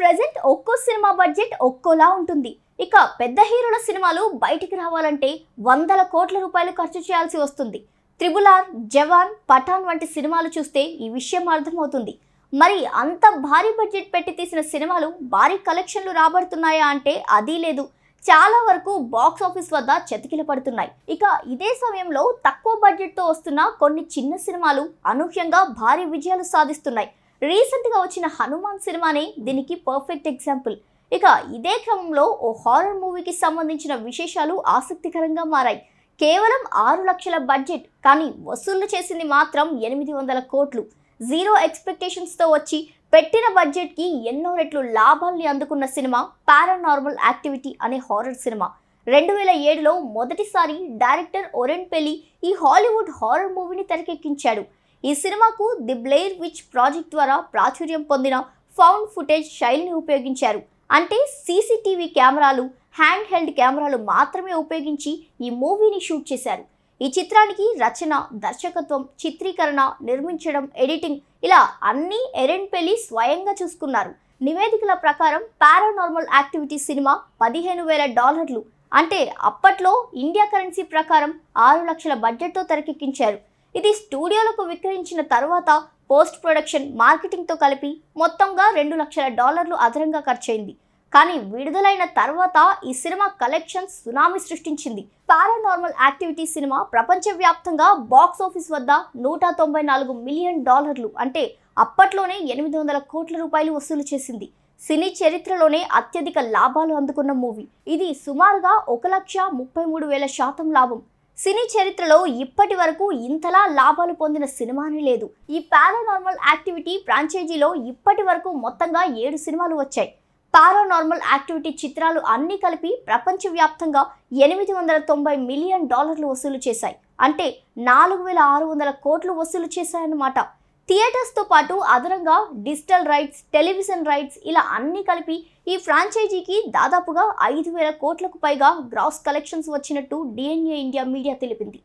Present ఒక్కో cinema budget ఒక్కోలా ఉంటుంది. ఇక పెద్ద హీరోల సినిమాలు బయటికి రావాలంటే వందల కోట్ల రూపాయలు ఖర్చు చేయాల్సి వస్తుంది. త్రిబుల్ ఆర్ జవాన్ పఠాన్ వంటి సినిమాలు చూస్తే ఈ విషయం అర్థమవుతుంది. మరి అంత భారీ బడ్జెట్ పెట్టి తీసిన సినిమాలు భారీ కలెక్షన్లు రాబడుతున్నాయా అంటే అదీ లేదు. చాలా వరకు బాక్స్ ఆఫీస్ వద్ద చతికిల పడుతున్నాయి. ఇక ఇదే సమయంలో తక్కువ బడ్జెట్తో వస్తున్న కొన్ని చిన్న సినిమాలు అనూహ్యంగా భారీ విజయాలు సాధిస్తున్నాయి. రీసెంట్గా వచ్చిన హనుమాన్ సినిమానే దీనికి పర్ఫెక్ట్ ఎగ్జాంపుల్ ఇక ఇదే క్రమంలో ఓ హారర్ మూవీకి సంబంధించిన విశేషాలు ఆసక్తికరంగా మారాయి. కేవలం ఆరు లక్షల బడ్జెట్ కానీ వసూళ్ళు చేసింది మాత్రం ఎనిమిది వందల కోట్లు. జీరో ఎక్స్పెక్టేషన్స్తో వచ్చి పెట్టిన బడ్జెట్కి ఎన్నో రెట్లు లాభాల్ని అందుకున్న సినిమా పారానార్మల్ యాక్టివిటీ అనే హారర్ సినిమా. రెండు వేల ఏడులో మొదటిసారి డైరెక్టర్ ఒరెన్ పెలి ఈ హాలీవుడ్ హారర్ మూవీని తెరకెక్కించాడు. ఈ సినిమాకు ది బ్లేర్ విచ్ ప్రాజెక్ట్ ద్వారా ప్రాచుర్యం పొందిన ఫౌండ్ ఫుటేజ్ శైలిని ఉపయోగించారు. అంటే సీసీటీవీ కెమెరాలు హ్యాండ్ హెల్డ్ కెమెరాలు మాత్రమే ఉపయోగించి ఈ మూవీని షూట్ చేశారు. ఈ చిత్రానికి రచన దర్శకత్వం చిత్రీకరణ నిర్మించడం ఎడిటింగ్ ఇలా అన్నీ ఎరెన్ పెళ్ళి స్వయంగా చూసుకున్నారు. నివేదికల ప్రకారం పారానార్మల్ యాక్టివిటీ సినిమా పదిహేను వేల డాలర్లు. అంటే అప్పట్లో ఇండియా కరెన్సీ ప్రకారం ఆరు లక్షల బడ్జెట్తో తెరకెక్కించారు. ఇది స్టూడియోలకు విక్రయించిన తర్వాత పోస్ట్ ప్రొడక్షన్ మార్కెటింగ్తో కలిపి మొత్తంగా రెండు లక్షల డాలర్లు అదనంగా ఖర్చయింది. కానీ విడుదలైన తర్వాత ఈ సినిమా కలెక్షన్ సునామీ సృష్టించింది. పారానార్మల్ యాక్టివిటీ సినిమా ప్రపంచవ్యాప్తంగా బాక్స్ ఆఫీస్ వద్ద నూట తొంభై నాలుగు మిలియన్ డాలర్లు అంటే అప్పట్లోనే ఎనిమిది వందల కోట్ల రూపాయలు వసూలు చేసింది. సినీ చరిత్రలోనే అత్యధిక లాభాలు అందుకున్న మూవీ. ఇది సుమారుగా ఒక లక్ష ముప్పై మూడు వేల శాతం లాభం. సినీ చరిత్రలో ఇప్పటి వరకు ఇంతలా లాభాలు పొందిన సినిమానే లేదు. ఈ పారానార్మల్ యాక్టివిటీ ఫ్రాంచైజీలో ఇప్పటి వరకు మొత్తంగా ఏడు సినిమాలు వచ్చాయి. పారానార్మల్ యాక్టివిటీ చిత్రాలు అన్నీ కలిపి ప్రపంచవ్యాప్తంగా ఎనిమిది వందల తొంభై మిలియన్ డాలర్లు వసూలు చేశాయి. అంటే నాలుగు వేల ఆరు వందల కోట్లు వసూలు చేశాయన్నమాట. థియేటర్స్తో పాటు అదనంగా డిజిటల్ రైట్స్ టెలివిజన్ రైట్స్ ఇలా అన్నీ కలిపి ఈ ఫ్రాంచైజీకి దాదాపుగా ఐదు వేల కోట్లకు పైగా గ్రాస్ కలెక్షన్స్ వచ్చినట్టు డిఎన్ఏ ఇండియా మీడియా తెలిపింది.